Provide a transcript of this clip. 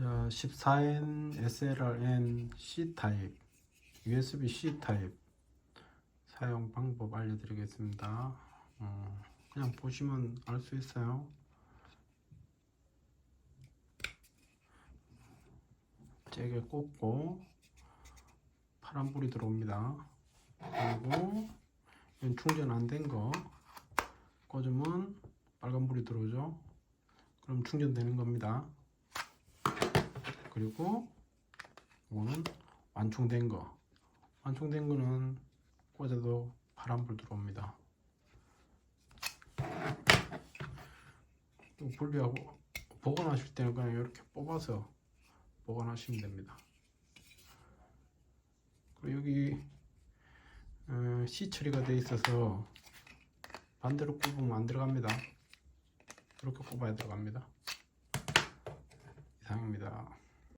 자, 14N SLRN C 타입 USB C 타입 사용 방법 알려드리겠습니다. 어, 그냥 보시면 알 수 있어요. 잭에 꽂고 파란불이 들어옵니다. 그리고 충전 안 된 거 꽂으면 빨간불이 들어오죠. 그럼 충전되는 겁니다. 그리고 이거는 완충된 거. 완충된 거는 꽂아도 파란불 들어옵니다. 또 분리하고 보관하실 때는 그냥 이렇게 뽑아서 보관하시면 됩니다. 그리고 여기 어, C 처리가 되어 있어서 반대로 꼽으면 안 들어갑니다. 이렇게 꼽아야 들어갑니다. 이상입니다